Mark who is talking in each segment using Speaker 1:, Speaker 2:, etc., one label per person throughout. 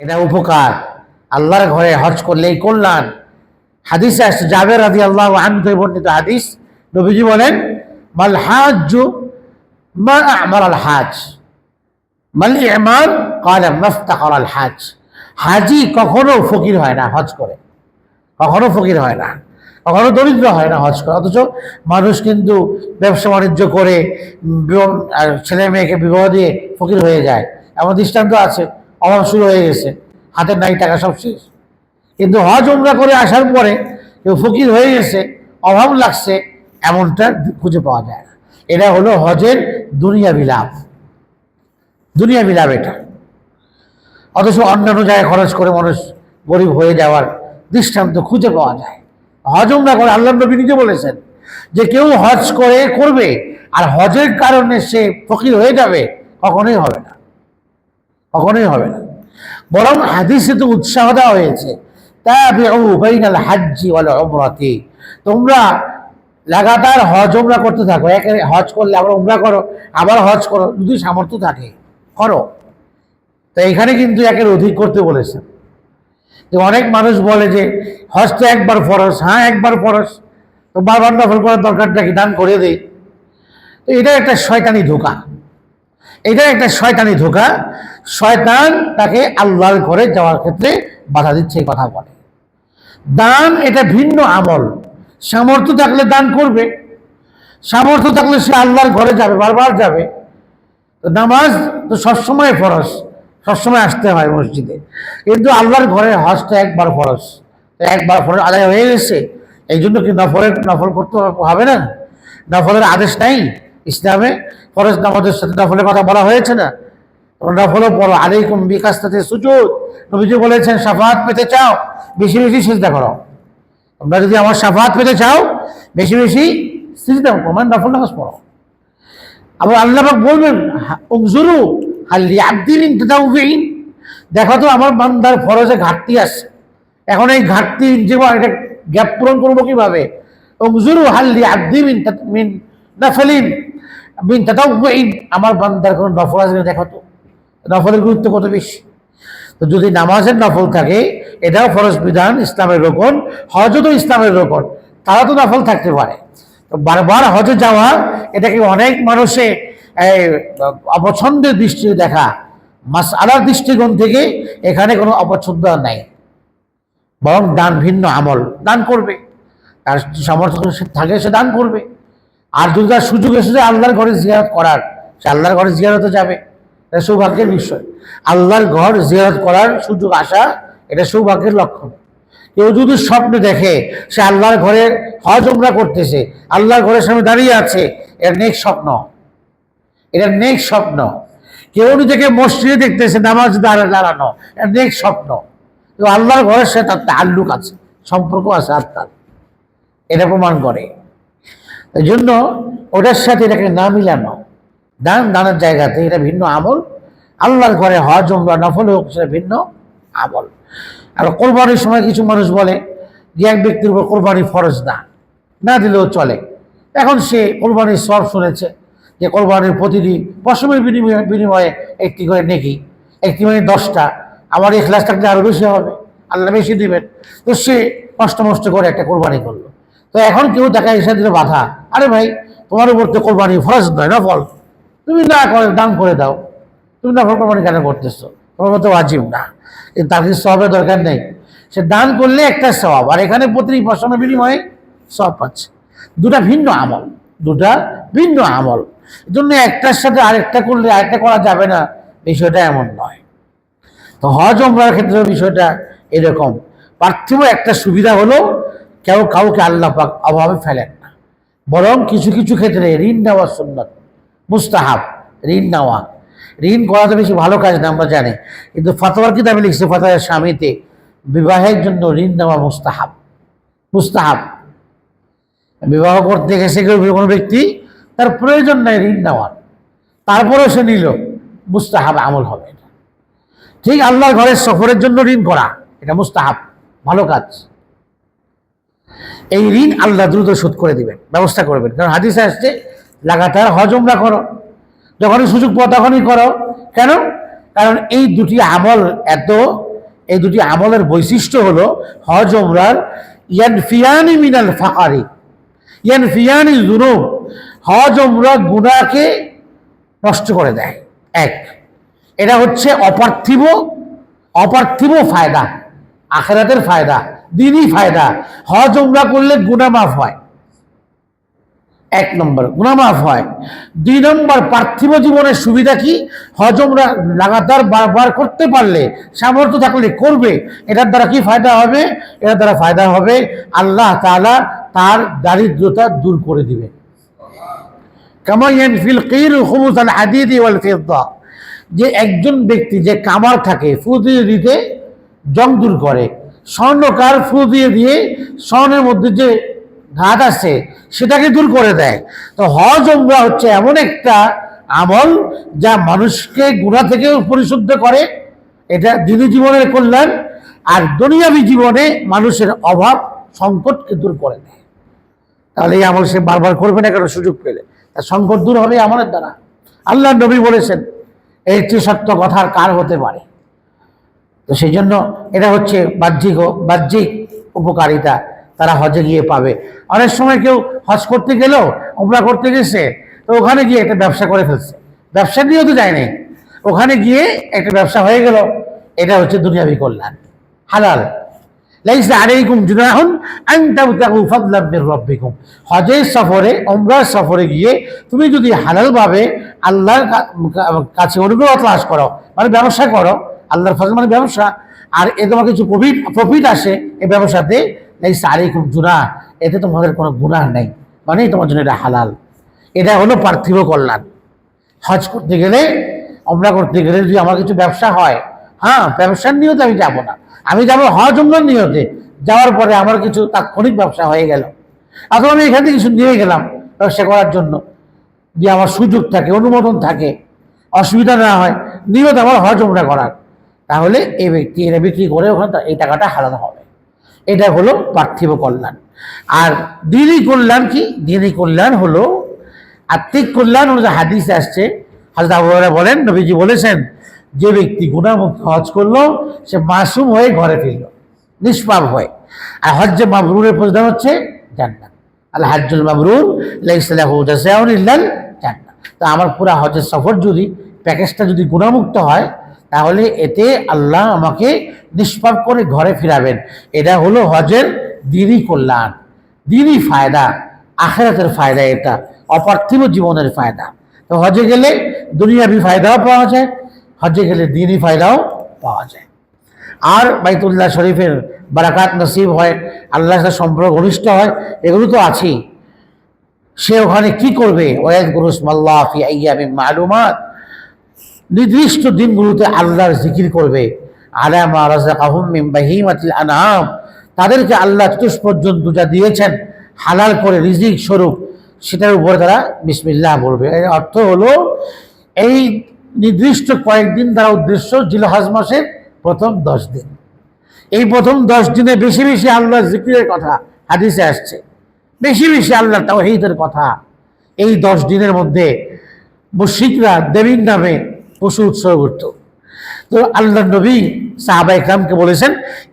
Speaker 1: এটা উপকার। আল্লাহর ঘরে হজ করলে এই কল্যাণ। হাদিসে আসছে, জাবের রাজি আল্লাহ আনতে বর্ণিত হাদিস। নবীজি বলেন, মাল হাজ মা আমার আল হাজ। মাল ইমান কালা মাফতাকার আল হাজ। হাজি কখনো ফকির হয় না হজ করে। কখনো ফকির হয় না। কখনো দরিদ্র হয় না হজ করে। অথচ মানুষ কিন্তু ব্যবসা বাণিজ্য করে ছেলে মেয়েকে বিবাহ দিয়ে ফকির হয়ে যায়। এমন দৃষ্টান্ত আছে। অভাব শুরু হয়ে গেছে। হাতের নাই টাকা সব শেষ। কিন্তু হজ, উমরা করে আসার পরে কেউ ফকির হয়ে গেছে, অভাব লাগছে, এমনটা খুঁজে পাওয়া যায় না। এটা হলো হজের দুনিয়া বিলাপ। দুনিয়া বিলাপ এটা। অথচ অন্যান্য জায়গায় খরচ করে মানুষ গরিব হয়ে যাওয়ার দৃষ্টান্ত খুঁজে পাওয়া যায়। হজ, উমরা করে আল্লাহ নবী নিজে বলেছেন যে কেউ হজ করে করবে, আর হজের কারণে সে ফকির হয়ে যাবে, কখনোই হবে না। কখনোই হবে না। বরং হাদিসে তো উৎসাহ দেওয়া হয়েছে তোমরা লাগাতার হজ উমরা করতে থাকো, একে হজ করলে আবার উমরা করো, আবার হজ করো, যদি সামর্থ্য থাকে, করো। তো এখানে কিন্তু একের অধিক করতে বলেছেন যে অনেক মানুষ বলে যে, হজ তো একবার ফরস হ্যাঁ একবার ফরস তো বারবার নফল করার দরকারটা কি? দান করে দেই। তো এটা একটা শয়তানি ধোকা। এটা একটা শয়তানি ধোকা শয়তান তাকে আল্লাহর ঘরে যাওয়ার ক্ষেত্রে বাধা দিচ্ছে, এই কথা বলে। দান এটা ভিন্ন আমল। সামর্থ্য থাকলে দান করবে। সামর্থ্য থাকলে সে আল্লাহর ঘরে যাবে, বারবার যাবে। নামাজ তো সবসময় ফরস সবসময় আসতে হয় মসজিদে। কিন্তু আল্লাহর ঘরে হজটা একবার ফরস একবার ফরজ আদায় হয়ে গেছে, এই জন্য কি নফলের, নফল করতে হবে না? নফলের আদেশ নাই ইসলামে? ফরজ নামাজের সাথে নফলের কথা বলা হয়েছে না? তোমরা নফলও পড়ো আলাইকুম বিকাশ তাতে সুযোগ নবীজি বলেছেন সাফাত পেতে চাও, বেশি বেশি চিন্তা করো। তোমরা যদি আমার সাফাত পেতে চাও, বেশি বেশি সিজদা করো মানে নফল নামাজ পড়ো। আবার আল্লাহ পাক বলবেন উমজুরু হাল্লি আব্দিন ইন্তাউবিন দেখো তো, আমার বান্দার ফরজে ঘাটতি আছে। এখন এই ঘাটতি যে এটা গ্যাপ পূরণ করব কীভাবে? উমজুরু হাল্লি আব্দিন মিন নাফলিন, মিন তাতাউবিন আমার বান্দার কোনো নফল আছে দেখো তো। নফলের গুরুত্ব কত বেশি? তো যদি নামাজের নফল থাকে, এটাও ফরজ বিধান, ইসলামের রোপণ হজও তো ইসলামের রোপণ তারা তো নফল থাকতে পারে। তো বারবার হজে যাওয়া, এটাকে অনেক মানুষে অপছন্দের দৃষ্টিতে দেখা মাস আলার দৃষ্টিকোণ থেকে এখানে কোনো অপছন্দ নাই। বরং দান ভিন্ন আমল, দান করবে। তার সামর্থ্য সে থাকে, সে দান করবে। আর যদি তার সুযোগ এসেছে, আল্লাহর ঘরে জিয়ারত করার, সে আল্লাহর ঘরে জিয়ারতে যাবে। সৌভাগ্যের বিষয়। আল্লাহর ঘর জিয়ারত করার সুযোগ আসা, এটা সৌভাগ্যের লক্ষণ। কেউ যদি স্বপ্ন দেখে, সে আল্লাহর ঘরে হজ উমরা করতেছে, আল্লাহর ঘরের সামনে দাঁড়িয়ে আছে, এটা নেক স্বপ্ন। এটা নেক স্বপ্ন। কেউ নিজেকে মসজিদে দেখতেছে, নামাজ দাঁড়া দাঁড়ানো, এটা নেক স্বপ্ন। তো আল্লাহর ঘরের সাথে তার তাল্লুক আছে, সম্পর্ক আছে আত্মার এটা প্রমাণ করে। এই জন্য ওটার সাথে এটাকে না মিলানো। দান দানের জায়গাতে এটা ভিন্ন আমল। আল্লাহর ঘরে হজ উমরা নফল হোক, সেটা ভিন্ন আমল। আর কোরবানির সময় কিছু মানুষ বলে যে এক ব্যক্তির উপর কোরবানি ফরজ না না দিলেও চলে। এখন সে কোরবানির সব শুনেছে যে কোরবানির প্রতিটি পশমের বিনিময়ে বিনিময়ে একটি করে নেকি, একটি মানে দশটা। আমার এখলাস থাকলে আরও বেশি হবে, আল্লাহ বেশি দিবেন। তো সে কষ্ট মষ্ট করে একটা কোরবানি করল। তো এখন কেউ দেখা এসে দিলে বাধা, আরে ভাই, তোমার উপর তো কোরবানি ফরজ নয় না ফল তুমি না করে দান করে দাও। তুমি না কোরবানি কেন করতেছো? তোমার মতো ওয়াজিব না। কিন্তু তার কিছু সবের দরকার নেই। সে দান করলে একটা স্বভাব আর এখানে প্রতিটি পশমের বিনিময়ে সব পাচ্ছে। দুটা ভিন্ন আমল, দুটা ভিন্ন আমল। জন্য একটার সাথে আরেকটা করলে আরেকটা করা যাবে না, বিষয়টা এমন নয়। তো হজ ওমরার ক্ষেত্রে বিষয়টা এরকম। পার্থিব একটা সুবিধা হলো, কেউ কাউকে আল্লাহ পাক অভাবে ফেলেন না। বরং কিছু কিছু ক্ষেত্রে ঋণ নেওয়ার সুন্নত। মুস্তাহাব, ঋণ নেওয়া। ঋণ করা তো বেশি ভালো কাজ না, আমরা জানি। কিন্তু ফতোয়ার কিতাবে লিখছে, ফতোয়ার স্বামীতে বিবাহের জন্য ঋণ নেওয়া মুস্তাহাব। মুস্তাহাব। বিবাহ করতে গেছে কোনো ব্যক্তি, তার প্রয়োজন নাই ঋণ নেওয়ার। তারপরেও সে নিল, মুস্তাহাব আমল হবে ঠিক আল্লাহর ঘরের সফরের জন্য ঋণ করা, এটা মুস্তাহাব, ভালো কাজ। এই ঋণ আল্লাহ দ্রুত শোধ করে দিবেন, ব্যবস্থা করবেন। কারণ হাদিসে আসছে লাগাতার হজমরা করো। যখনই সুযোগ পাও তখনই করো। কেন? কারণ এই দুটি আমল এত, এই দুটি আমলের বৈশিষ্ট্য হলো হজ ওমরার ইয়ান ফিয়ানি মিনাল ফাকারি ইয়ান ফিয়ানি জুনুব হজ ওমরা গুনাকে নষ্ট করে দেয়। এক, এটা হচ্ছে অপার্থিব অপার্থিব ফায়দা, আখেরাতের ফায়দা, দিনই ফায়দা। হজ উমরা করলে গুনাহ মাফ হয়। এক নম্বর। গুনাহ মাফ হয়। দুই নম্বর, পার্থিব জীবনের সুবিধা কি? হজ উমরা লাগাতার বারবার করতে পারলে সামর্থ্য থাকলে করবে। এটার দ্বারা কি ফায়দা হবে? এটার দ্বারা ফায়দা হবে আল্লাহ তাআলা তার দারিদ্রতা দূর করে দিবে। যে একজন ব্যক্তি যে কামার থাকে ফু দিয়ে দিতে জং দূর করে। স্বর্ণকার ফু দিয়ে দিয়ে স্বর্ণের মধ্যে যে ঘাত আছে, সেটাকে দূর করে দেয়। তো হজ উমরা হচ্ছে এমন একটা আমল যা মানুষকে গুণা থেকেও পরিশুদ্ধ করে। এটা দিনী জীবনের কল্যাণ আর দুনিয়াবী জীবনে মানুষের অভাব, সংকটকে দূর করে দেয়। তাহলে এই আমল সে বারবার করবে না কেন? সুযোগ পেলে। তার সংকট দূর হবে আমলের দ্বারা। আল্লাহ নবী বলেছেন এই সত্য কথার কার হতে পারে? তো সেই জন্য এটা হচ্ছে বাহ্যিক বাহ্যিক উপকারিতা। তারা হজে গিয়ে পাবে। অনেক সময় কেউ হজ করতে গেলেও উমরা করতে গেছে, তো ওখানে গিয়ে একটা ব্যবসা করে ফেলছে। ব্যবসা নিয়েও তো যায়নি ওখানে গিয়ে একটা ব্যবসা হয়ে গেল, এটা হচ্ছে দুনিয়াবি কল্যাণ। হালাল। লাইসা আলাইকুম জুনাহুন আন তাবতাগু ফাদলাম মির রাব্বিকুম। হজের সফরে, উমরার সফরে গিয়ে তুমি যদি হালালভাবে আল্লাহর কাছে অনুগ্রহ তলাশ করো মানে ব্যবসা করো, আল্লাহর ফজল মানে ব্যবসা, আর এ তোমার কিছু প্রফিট প্রফিট আসে এই ব্যবসাতে লাইসা আলাইকুম জুনাহ এতে তোমাদের কোনো গুনাহ নেই। মানে তোমার জন্য এটা হালাল। এটা হলো পার্থিব কল্যাণ। হজ করতে গেলে আমরা করতে গেলে যদি আমার কিছু ব্যবসা হয় হ্যাঁ ব্যবসার নিয়তে আমি যাব না। আমি যাব হজ উমরার নিয়তে। যাওয়ার পরে আমার কিছু তাৎক্ষণিক ব্যবসা হয়ে গেল। অথবা আমি এখান থেকে কিছু নিয়ে গেলাম, ব্যবসা করার জন্য। যে আমার সুযোগ থাকে, অনুমোদন থাকে, অসুবিধা না হয়, নিয়ত আমার হজ উমরা করার। তাহলে এই ব্যক্তি এটা বিক্রি করে ওখানে এই টাকাটা হারানো হবে। এটা হলো পার্থিব কল্যাণ। আর দিনই কল্যাণ কি? দিনই কল্যাণ হলো আত্মিক কল্যাণ অনুযায়ী হাদিসে আসছে। হাজরত আবু হুরায়রা বলেন, নবীজি বলেছেন, যে ব্যক্তি গুণামুক্ত হজ করল, সে মাসুম হয়ে ঘরে ফিরল, নিষ্পাপ হয়ে। আর হজ্জে মাবরুরের প্রধান হচ্ছে জান্নাত। আল হাজ্জুল মাবরুর ইল্লাল জান্নাত। তো আমার পুরা হজের সফর যদি, প্যাকেজটা যদি গুণামুক্ত হয় তাহলে এতে আল্লাহ আমাকে নিষ্পাপ করে ঘরে ফিরাবেন। এটা হলো হজের দিনই কল্যাণ। দিনই ফায়দা, আখেরাতের ফায়দা এটা, অপার্থিব জীবনের ফায়দা। তো হজে গেলে দুনিয়াবি ফায়দাও পাওয়া যায়, হজে গেলে দিনই ফায়দাও পাওয়া যায়। আর বাইতুল্লাহ শরীফের বারাকাত নসিব হয়, আল্লাহর সাথে সম্পর্ক ঘনিষ্ঠ হয়, এগুলো তো আছেই। সে ওখানে কি করবে? ওয়াদ গুরুস মাল্লাহ ফি আইয়ামি মালুমাত। নির্দিষ্ট দিনগুলোতে আল্লাহর জিকির করবে। আনআম। তাদেরকে আল্লাহ চতুষ পর্যন্ত যা দিয়েছেন, হালাল করে রিজিক স্বরূপ, সেটার উপরে তারা বিসমিল্লাহ বলবে। এর অর্থ হলো, এই নির্দিষ্ট কয়েকদিন দ্বারা উদ্দেশ্য জিলহাজ মাসের প্রথম দশ দিন। এই প্রথম দশ দিনে বেশি বেশি আল্লাহর জিকিরের কথা হাদিসে আসছে। বেশি বেশি আল্লাহ তাও তাওহীদের কথা। এই দশ দিনের মধ্যে মুশিকরা দেবীর নামে পশু উৎসর্গ করত তো আল্লাহ নবী সাহাবা ইকরামকে বলেছেন,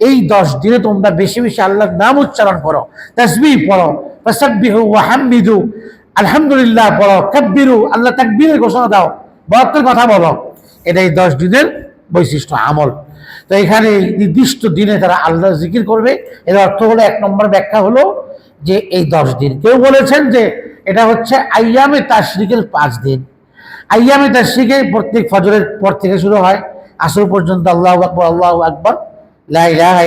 Speaker 1: এই দশ দিনে তোমরা বেশি বেশি আল্লাহর নাম উচ্চারণ করো তসবি পড়ো, ফসাব্বিহু ওয়া হামিদু আলহামদুলিল্লাহ পড়ো, কাব্বিরু, আল্লাহ তাকবীরের ঘোষণা দাও বরত্বের কথা বলো। এটা এই দশ দিনের বৈশিষ্ট্য, আমল। তো এখানে নির্দিষ্ট দিনে তারা আল্লাহ জিকির করবে। এর অর্থ হলো, এক নম্বর ব্যাখ্যা হলো যে এই দশ দিন। কেউ বলেছেন যে এটা হচ্ছে আইয়ামে তাশরিকের পাঁচ দিন। আইয়ামে তাশরিকে প্রত্যেক ফজরের পর থেকে শুরু হয়। আসর পর্যন্ত আল্লাহ আকবর আল্লাহ আকবর, লা ইলাহা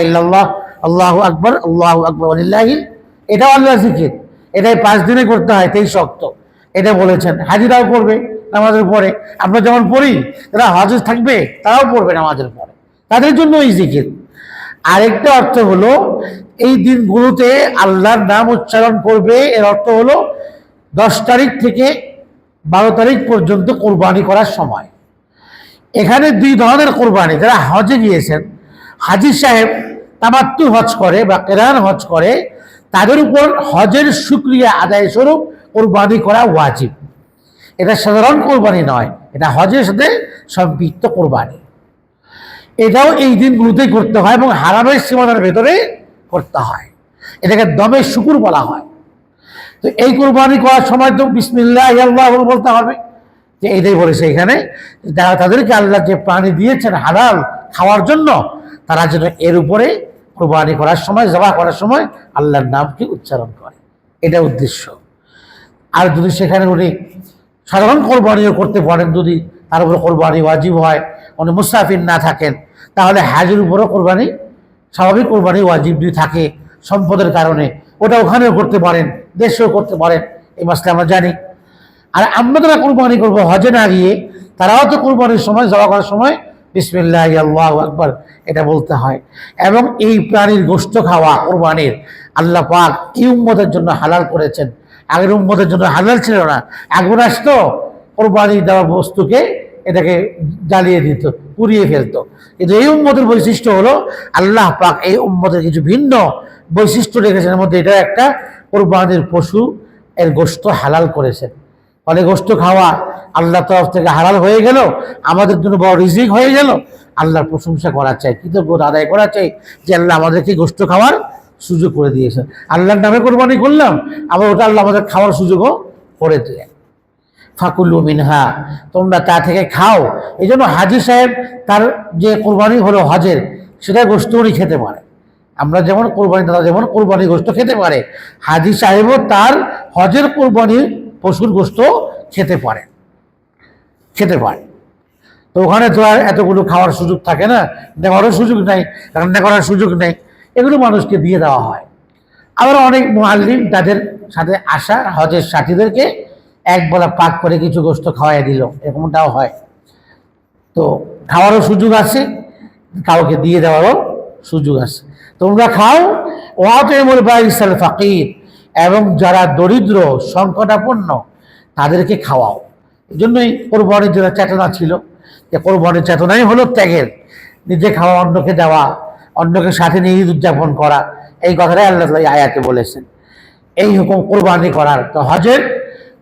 Speaker 1: আল্লাহ আকবর আল্লাহ আকবর আলিল্লাহিল এটাও আল্লাহ জিকির এটাই পাঁচ দিনে করতে হয়, তেইশ শক্ত এটা বলেছেন। হাজিরাও করবে নামাজের পরে। আমরা যেমন পড়ি, যারা হজ থাকবে, তারাও পড়বে নামাজের পরে। তাদের জন্য এই জিকির। আরেকটা অর্থ হলো, এই দিনগুলোতে আল্লাহর নাম উচ্চারণ করবে। এর অর্থ হলো, দশ তারিখ থেকে বারো তারিখ পর্যন্ত কোরবানি করার সময়। এখানে দুই ধরনের কোরবানি, যারা হজে গিয়েছেন, হাজির সাহেব তামাত্তু হজ করে বা কেরান হজ করে, তাদের উপর হজের শুক্রিয়া আদায় স্বরূপ কোরবানি করা ওয়াজিব। এটা সাধারণ কোরবানি নয়, এটা হজের সাথে সম্পৃক্ত কোরবানি। এটাও এই দিনগুলোতেই করতে হয় এবং হারামের সীমানার ভেতরে করতে হয়। এটাকে দমের শুকুর বলা হয়। তো এই কোরবানি করার সময় তো বিসমিল্লাহ আল্লাহ বলতে হবে। যে এইটাই বলেছে এখানে যারা তাদেরকে আল্লাহ যে প্রাণী দিয়েছেন হালাল খাওয়ার জন্য, তারা যেন এর উপরে কোরবানি করার সময় জবা করার সময় আল্লাহর নামকে উচ্চারণ করে। এটা উদ্দেশ্য। আর যদি সেখানে উনি সাধারণ কোরবানিও করতে পারেন, যদি তার উপরে কোরবানি ওয়াজিব হয়, উনি মুসাফির না থাকেন, তাহলে হাজির উপরও কোরবানি, স্বাভাবিক কোরবানি ওয়াজিব যদি থাকে, সম্পদের কারণে ওটা ওখানেও করতে পারেন, দেশেও করতে পারেন, এই মাসলে আমরা জানি। আর আমরা যারা কোরবানি করব, হজে না গিয়ে তারাও তো কোরবানির সময়, জবা করার সময় বিসমিল্লাহ আল্লাহ আকবর এটা বলতে হয়। এবং এই প্রাণীর গোস্ত খাওয়া কোরবানির আল্লাহ পাক এই উম্মতের জন্য হালাল করেছেন। আগের উম্মতের জন্য হালাল ছিল না। এখন আসতো, কোরবানি দেওয়া বস্তুকে এটাকে জ্বালিয়ে দিত, পুড়িয়ে ফেলতো। কিন্তু এই উম্মতের বৈশিষ্ট্য হলো, আল্লাহ পাক এই উম্মতের কিছু ভিন্ন বৈশিষ্ট্য রেখেছেন। এর মধ্যে এটা একটা, কোরবানির পশু এর গোস্ত হালাল করেছেন। ফলে গোস্ত খাওয়া আল্লাহ তরফ থেকে হালাল হয়ে গেল, আমাদের জন্য বড় রিজিক হয়ে গেল, আল্লাহর প্রশংসা করা চাই, কৃতজ্ঞতা আদায় করা চাই যে আল্লাহ আমাদেরকে গোস্ত খাওয়ার সুযোগ করে দিয়েছেন। আল্লাহর নামে কোরবানি করলাম, আবার ওটা আল্লাহ আমাদের খাওয়ার সুযোগও করে দিয়ে ফাকুল্লু মিনহা, তোমরা তা থেকে খাও। এই জন্য হাজি সাহেব তার যে কোরবানি হলো হজের, সেটা গোস্ত উনি খেতে পারে। আমরা যেমন কোরবানি দাদা যেমন কোরবানি গোস্ত খেতে পারে, হাজি সাহেবও তার হজের কোরবানি পশুর গোস্ত খেতে পারে খেতে পারে। তো ওখানে তো আর এতগুলো খাওয়ার সুযোগ থাকে না, নেওয়ারও সুযোগ নেই রান্না করার সুযোগ নেই, এগুলো মানুষকে দিয়ে দেওয়া হয়। আবার অনেক মোয়াল্লিম তাদের সাথে আসা হজের সাথীদেরকে এক বেলা পাক করে কিছু গোস্ত খাওয়াই দিল, এরকমটাও হয়। তো খাওয়ারও সুযোগ আছে, কাউকে দিয়ে দেওয়ারও সুযোগ আছে। তোমরা খাও, ওয়াতেমুল বাইসাল ফাকির, এবং যারা দরিদ্র, সংকটাপন্ন, তাদেরকে খাওয়াও। এই জন্যই কোরবানির যারা চেতনা ছিল যে কোরবানির চেতনাই হলো ত্যাগের, নিজে খাওয়া, অন্যকে দেওয়া, অন্যকে সাথে নিয়ে ঈদ উদযাপন করা, এই কথাটাই আল্লাহ আয়াতে বলেছেন। এই হুকুম কোরবানি করার তো হজের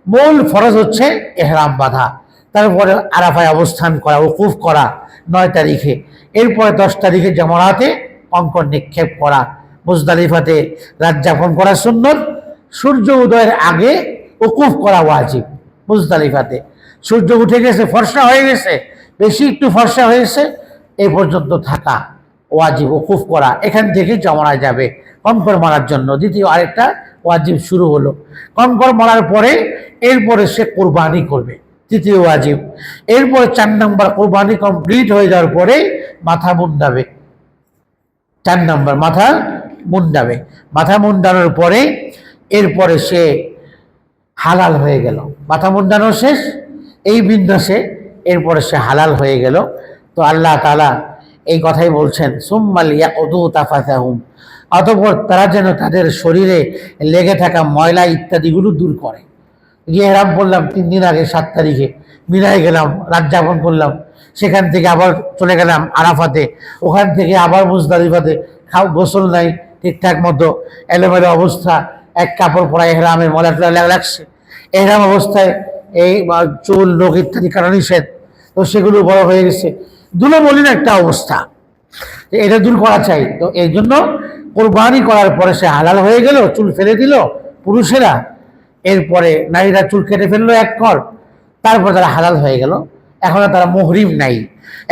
Speaker 1: মূল ফরজ হচ্ছে এহরাম বাঁধা। তারপরে আরাফায় অবস্থান করা উকুফ করা নয় তারিখে। এরপরে দশ তারিখে জামরাতে কঙ্কর নিক্ষেপ করা। মুজদালিফাতে রাত যাপন করা সুন্নত, সূর্য উদয়ের আগে উকুফ করা ওয়াজিব মুজদালিফাতে। সূর্য উঠে গেছে, ফর্সা হয়ে গেছে, বেশি একটু ফর্সা হয়েছে, এ পর্যন্ত থাকা ওয়াজিব উকুফ করা। এখান থেকে জমানা যাবে কঙ্কর মারার জন্য। দ্বিতীয় আরেকটা ওয়াজিব শুরু হলো। কঙ্কর মারার পরে এরপরে সে কোরবানি করবে। তৃতীয় ওয়াজিব। এরপরে চার নম্বর কোরবানি কমপ্লিট হয়ে যাওয়ার পরে মাথা মুন্ডাবে। চার নম্বর মাথা মুন্ডাবে। মাথা মুন্ডানোর পরে এরপরে সে হালাল হয়ে গেল। মাথা মুন্ডানো শেষ। এই বিন্যাসে এরপরে সে হালাল হয়ে গেল। তো আল্লাহ তালা এই কথাই বলছেন, সুম্মাল ইয়াকুদু তাফাতাহুম অতঃপর তারা যেন তাদের শরীরে লেগে থাকা ময়লা ইত্যাদিগুলো দূর করে। যে এরাম বললাম তিন দিন আগে, সাত তারিখে। মিনায় গেলাম, রাত যাপন করলাম। সেখান থেকে আবার চলে গেলাম আরাফাতে। ওখান থেকে আবার মুজদালিফাতে। খাও, গোসল নাই, ঠিকঠাক মতো, এলোমেলো অবস্থা। এক কাপড় পরা এহরামের ময়লা টলা লাগছে। এহরাম অবস্থায় এই চুল লোক ইত্যাদি কারণ নিষেধ। তো সেগুলো বড় হয়ে গেছে। দুলো বলিন একটা অবস্থা। এটা দূর করা চাই। তো এই জন্য কোরবানি করার পরে সে হালাল হয়ে গেল, চুল ফেলে দিল পুরুষেরা। এরপরে নারীরা চুল কেটে ফেলল এক কর তারপর তারা হালাল হয়ে গেল। এখন তারা মহরিম নাই।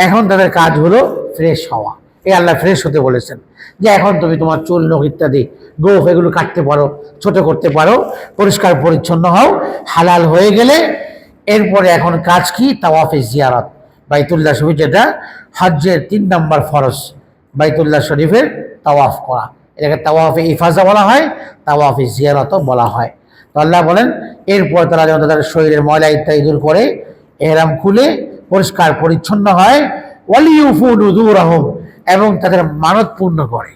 Speaker 1: এখন তাদের কাজ হলো ফ্রেশ হওয়া। এই আল্লাহ ফ্রেশ হতে বলেছেন যে এখন তুমি তোমার চুল, নখ ইত্যাদি, গোফ এগুলো কাটতে পারো, ছোট করতে পারো, পরিষ্কার, পরিচ্ছন্ন হও, হালাল হয়ে গেলে এরপরে এখন কাজ কি? তাওয়াফে জিয়ারত। বাইতুল্লাহ শরীফ যেটা হজ্জের তিন নম্বর ফরজ, বাইতুল্লাহ শরীফের তাওয়াফ করা। এটাকে তাওয়াফে ইফাজা বলা হয়, তাওয়াফে জিয়ারতও বলা হয়। তো আল্লাহ বলেন, এরপর তারা যেন তাদের শরীরের ময়লা ইত্যাদি দূর করে, এহরাম খুলে, পরিষ্কার, পরিচ্ছন্ন হয় ওয়ালিউফু নুদুরহম এবং তাদের মানত পূর্ণ করে।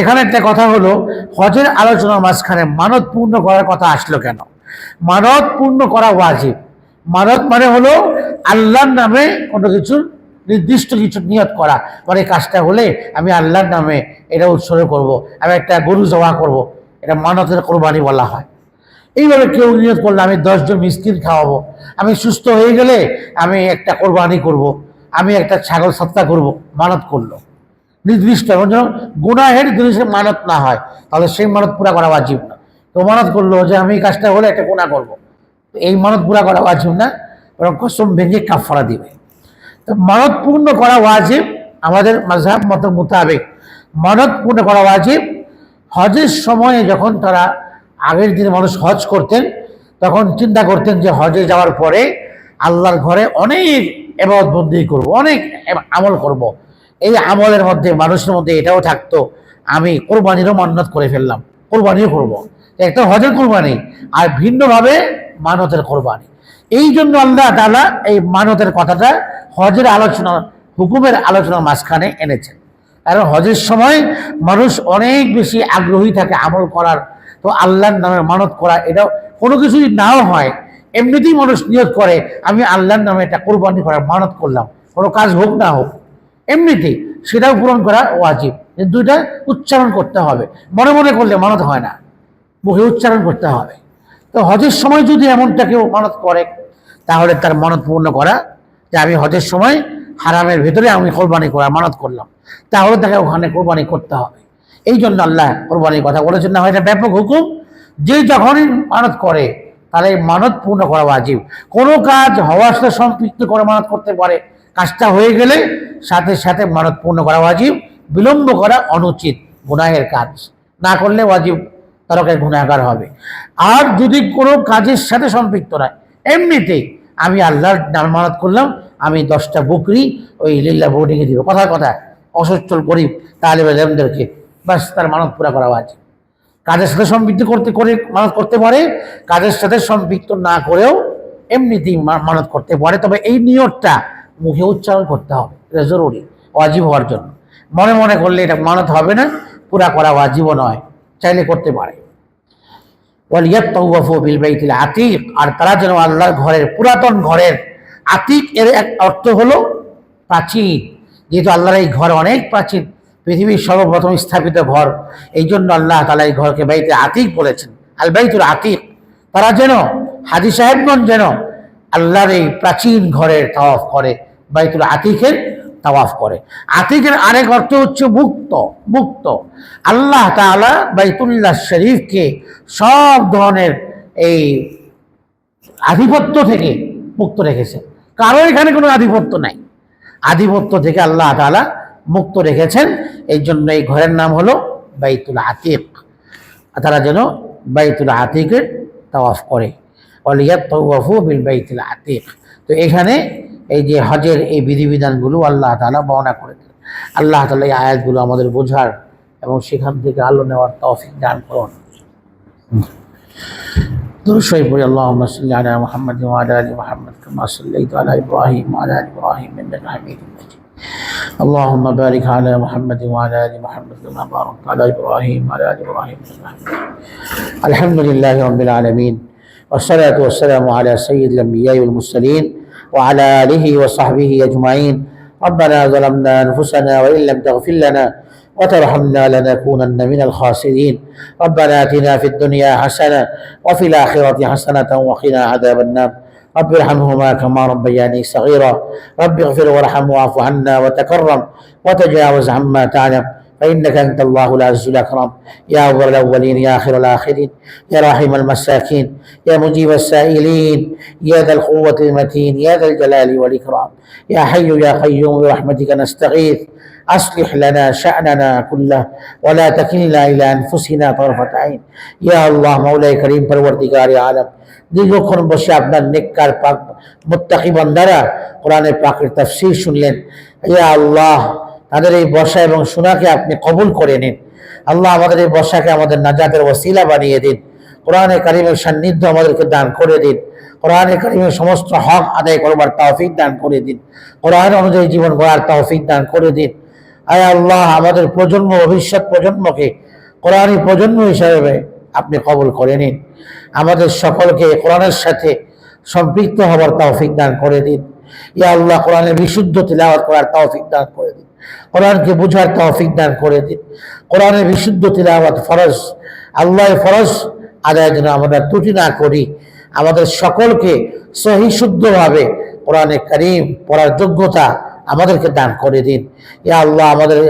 Speaker 1: এখানে একটা কথা হলো, হজের আলোচনার মাঝখানে মানত পূর্ণ করার কথা আসলো কেন? মানত পূর্ণ করা ওয়াজিব। মানত মানে হলো আল্লাহর নামে কোনো কিছুর নির্দিষ্ট কিছু নিয়ত করা মানে কাজটা হলে আমি আল্লাহর নামে এটা উৎসর্গ করব। আমি একটা গরু জমা করব। এটা মানতের কোরবানি বলা হয় এইভাবে কেউ নিয়ত করলে আমি দশজন মিসকিন খাওয়াবো, আমি সুস্থ হয়ে গেলে আমি একটা কোরবানি করব। আমি একটা ছাগল সত্তা করব, মানত করল নির্দিষ্ট এবং যেন গুনাহের জিনিসের মানত না হয়, তাহলে সেই মানত পুরা করা বাজিব না তো মানত করল যে আমি কাজটা হলে একটা গুণা করব এই মানত পুরা করা বাজিব না, বরং কসম ভেঙে কাফারা দিবে তো মানত পূর্ণ করা ওয়াজিব আমাদের মাঝহাব মত মোতাবেক মানত পূর্ণ করা ওয়াজিব, হজের সময়ে যখন তারা আগের দিনে মানুষ হজ করতেন, তখন চিন্তা করতেন যে হজে যাওয়ার পরে আল্লাহর ঘরে অনেক এবাদত বন্দি করব, অনেক আমল করব। এই আমলের মধ্যে, মানুষের মধ্যে এটাও থাকতো, আমি কোরবানিরও মান্নত করে ফেললাম, কোরবানিও করব। একটা হজের কোরবানি, আর ভিন্নভাবে মানতের কোরবানি এই জন্য আল্লাহ তাআলা এই মানতের কথাটা হজের আলোচনা, হুকুমের আলোচনার মাঝখানে এনেছেন। কারণ হজের সময় মানুষ অনেক বেশি আগ্রহী থাকে আমল করার। তো আল্লাহর নামে মানত করা এটা কোনো কিছুই নাও হয়, এমনিতেই মানুষ নিয়োগ করে, আমি আল্লাহর নামে এটা কোরবানি করার মানত করলাম, কোনো কাজ হোক না হোক, এমনিতেই সেটাও পূরণ করা ওয়াজিব। দুইটা উচ্চারণ করতে হবে, মনে মনে করলে মানত হয় না, মুখে উচ্চারণ করতে হবে। তো হজের সময় যদি এমনটা কেউ মানত করে, তাহলে তার মানত পূর্ণ করা যে আমি হজের সময় হারামের ভেতরে আমি কোরবানি করা মানত করলাম। তাহলে তাকে ওখানে কোরবানি করতে হবে। এই জন্য আল্লাহ কোরবানির কথা বলেছেন না হয় এটা ব্যাপক হুকুম। যে যখনই মানত করে, তাহলে মানত পূর্ণ করা বাজিব কোনো কাজ হওয়ার সাথে সম্পৃক্ত করে মানত করতে পারে। কাজটা হয়ে গেলে সাথে সাথে মানত পূর্ণ করা বাজিব বিলম্ব করা অনুচিত, গুনাহের কাজ। না করলে ওয়াজিব তারকের গুণাগার হবে। আর যদি কোনো কাজের সাথে সম্পৃক্ত নয়, এমনিতেই আমি আল্লাহর মানত করলাম, আমি দশটা বকরি ওই লিল্লা বোর্ডিংয়ে দিব। কথা কথা, অসচ্ছল গরিব তাহলে বেদমদেরকে বাস, তার মানত পুরা করা আছে কাজের সাথে সম্পৃক্ত করতে, করে মানত করতে পারে, কাজের সাথে সম্পৃক্ত না করেও এমনিতেই মানত করতে পারে। তবে এই নিয়তটা মুখে উচ্চারণ করতে হবে, এটা জরুরি, ওয়াজিব হওয়ার জন্য। মনে মনে করলে এটা মানত হবে না, পুরা করা ওয়াজিবও নয়, চাইলে করতে পারে। আতিক। আর তারা যেন আল্লাহর ঘরের, পুরাতন ঘরের আতিক এর এক অর্থ হলো প্রাচীন। যেহেতু আল্লাহর এই ঘর অনেক প্রাচীন, পৃথিবীর সর্বপ্রথম স্থাপিত ঘর এই জন্য আল্লাহ তালা এই ঘরকে বাইতে আতিক বলেছেন। আল বাইতুল আতিক। তারা যেন, হাজি সাহেবগঞ্জ যেন আল্লাহর এই প্রাচীন ঘরের তাওয়াফ করে, বাইতুল আতিকের তাওয়াফ করে। আতিকের আরেক অর্থ হচ্ছে মুক্ত মুক্ত। আল্লাহ তাআলা বাইতুল্লাহ শরীফকে সব ধরনের এই আধিপত্য থেকে মুক্ত রেখেছেন কারও এখানে কোনো আধিপত্য নাই। আধিপত্য থেকে আল্লাহ তাআলা মুক্ত রেখেছেন। এই জন্য এই ঘরের নাম হলো বাইতুল আতিক। তারা যেন বাইতুল আতিকের তাওয়াফ করে। অলিয়াত তওয়াফু বিল বাইতুল আতিক। তো এখানে এই যে হজের এই বিধিবিধানগুলো আল্লাহ তাআলা বর্ণনা করে দিলেন আল্লাহ তাআলা এই আয়াতগুলো আমাদের বোঝার এবং সেখান থেকে আলো নেওয়ার তৌফিক দান করুন দুরুশরীফ পড়ি আল্লাহুম্মা সাল্লি আলা মুহাম্মাদ ওয়া আলা আলি মুহাম্মাদ কামা সাল্লাইতা আলা ইব্রাহিম ওয়া আলা আলি ইব্রাহিম ইন্নাকা হামিদুম মাজিদ اللهم بارك على محمد وعلى ال محمد كما باركت على ابراهيم وعلى ال ابراهيم إنك حميد مجيد. الحمد لله رب العالمين والصلاه والسلام على سيد الانبياء والمرسلين وعلى آله وصحبه أجمعين. ربنا ظلمنا أنفسنا وإن لم تغفر لنا وترحمنا لنكونن من الخاسرين. ربنا آتنا في الدنيا حسنة وفي الآخرة حسنة وقنا عذاب النار. رب ارحمهما كما ربياني صغيرا. رب اغفر وارحم واعف عنا وتكرم وتجاوز عما تعلم. فإنك أنت الله العز الأكرم يا أول الأولين يا آخر الآخرين يا راحم المساكين يا مجيب السائلين يا ذا القوة المتين يا ذا الجلال والإكرام يا حي يا قيوم برحمتك نستغيث أصلح لنا شأننا كله ولا تكلنا إلى أنفسنا طرفة عين يا الله مولاي كريم পরবর্তীকার আলম দীর্ঘক্ষণ বসে আপনার নেককার পাক মুত্তাকি বান্দারা কোরআনের পাকের তাফসীর শুনলেন ইয়া আল্লাহ তাদের এই বর্ষা এবং সোনাকে আপনি কবুল করে নিন। আল্লাহ আমাদের এই বর্ষাকে আমাদের নাজাতের ওসিলা বানিয়ে দিন। কোরআনে কারিমের সান্নিধ্য আমাদেরকে দান করে দিন। কোরআনে কারিমের সমস্ত হক আদায় করবার তৌফিক দান করে দিন। কোরআন অনুযায়ী জীবন গড়ার তৌফিক দান করে দিন। আয় আল্লাহ, আমাদের প্রজন্ম, ভবিষ্যৎ প্রজন্মকে কোরআনী প্রজন্ম হিসাবে আপনি কবুল করে নিন। আমাদের সকলকে কোরআনের সাথে সম্পৃক্ত হবার তৌফিক দান করে দিন। ইয়া আল্লাহ কোরআনের বিশুদ্ধ তিলাওয়াত করার তৌফিক দান করে দিন। কোরআনকে বুঝার তৌফিক দান করে দিন কোরআনের বিশুদ্ধ তিলাওয়াত ফরজ আল্লাহ ফরজ আদায় যেন আমরা ত্রুটি না করি। আমাদের সকলকে সহি শুদ্ধভাবে কোরআনে করিম পড়ার যোগ্যতা আমাদেরকে দান করে দিন। ইয়া আল্লাহ, আমাদের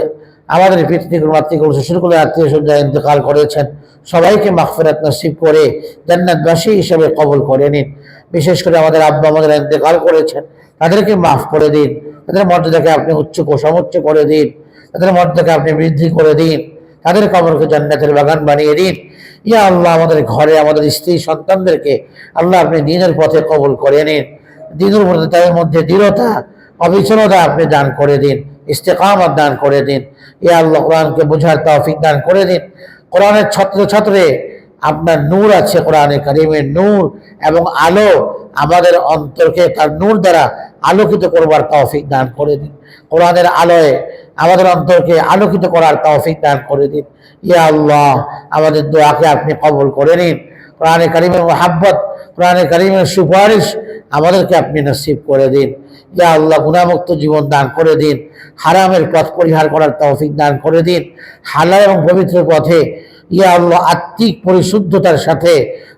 Speaker 1: আমাদের পিতৃকুল মাতৃকুল শ্বশুরকুলের আত্মীয় স্বজন ইন্তেকাল করেছেন। সবাইকে মাগফিরাত নসিব করে জান্নাতবাসী হিসেবে কবল করে নিন। বিশেষ করে আমাদের আব্বা আমাদের ইন্তেকাল করেছেন, তাদেরকে মাফ করে দিন। তাদের মর্যাদাকে আপনি উচ্চ সমুচ্চ করে দিন। তাদের মর্যাদাকে আপনি বৃদ্ধি করে দিন। তাদের কবরকে জান্নাতের বাগান বানিয়ে দিন। ইয়া আল্লাহ, আমাদের ঘরে আমাদের স্ত্রী সন্তানদেরকে আল্লাহ আপনি দিনের পথে কবল করে নিন। দিনের মধ্যে তাদের মধ্যে দৃঢ়তা অবিচলতা আপনি দান করে দিন। ইস্তেকামত দান করে দিন। ইয়া আল্লাহ, কোরআনকে বোঝার তৌফিক দান করে দিন। কোরআনের ছত্র ছত্রে আপনার নূর আছে কোরআনে কারিমের নূর এবং আলো আমাদের অন্তরকে তার নূর দ্বারা আলোকিত করবার তৌফিক দান করে দিন। কোরআনের আলোয় আমাদের অন্তরকে আলোকিত করার তৌফিক দান করে দিন। ইয়া আল্লাহ, আমাদের দোয়াকে আপনি কবল করে নিন। কোরআনে কারিমের মোহাব্বত, কোরআনে কারিমের সুপারিশ আমাদেরকে আপনি নসিব করে দিন। ইয়া আল্লাহ গুণামুক্ত জীবন দান করে দিন। হারামের পথ পরিহার করার তৌফিক দান করে দিন। হালাল এবং পবিত্র পথে ইয়া আল্লাহ, আত্মিক পরিশুদ্ধতার সাথে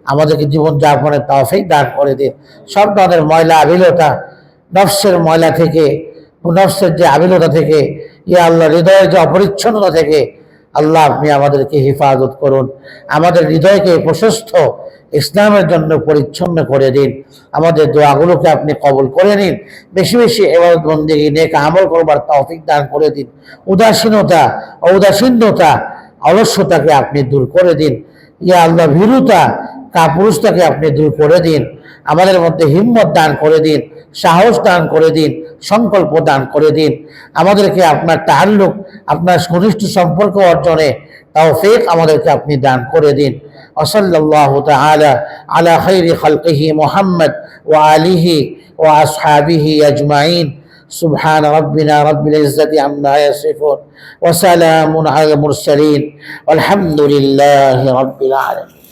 Speaker 1: আমাদেরকে জীবন যাপনের তৌফিক দান করে দিন। সব ধরনের ময়লা, আবিলতা, নফসের ময়লা থেকে, নফসের যে আবিলতা থেকে, ইয়া আল্লাহ, হৃদয়ের যে অপরিচ্ছন্নতা থেকে আল্লাহ আপনি আমাদেরকে হেফাজত করুন। আমাদের হৃদয়কে প্রশস্ত ইসলামের জন্য পরিচ্ছন্ন করে দিন। আমাদের দোয়াগুলোকে আপনি কবল করে নিন। বেশি বেশি এবার বন্দিগি নেক আমল করবার তৌফিক দান করে দিন। উদাসীনতা, ঔদাসীন্যতা অলস্যতাকে আপনি দূর করে দিন। ইয়া আল্লাহ, ভীরুতা, কাপুরুষতাকে আপনি দূর করে দিন। আমাদের মধ্যে হিম্মত দান করে দিন, সাহস দান করে দিন, সংকল্প দান করে দিন। আমাদেরকে আপনার তাল্লুক আপনার ঘনিষ্ঠ সম্পর্ক অর্জনে তৌফিক আমাদেরকে আপনি দান করে দিন। ওসল্লাহ তাআলা আলা খাইরি খালকিহি মোহাম্মদ ওয়া আলিহি ওয়া আসহাবিহি আজমাইন। سبحان ربنا رب العزة عما يصفون وسلام على المرسلين والحمد لله رب العالمين.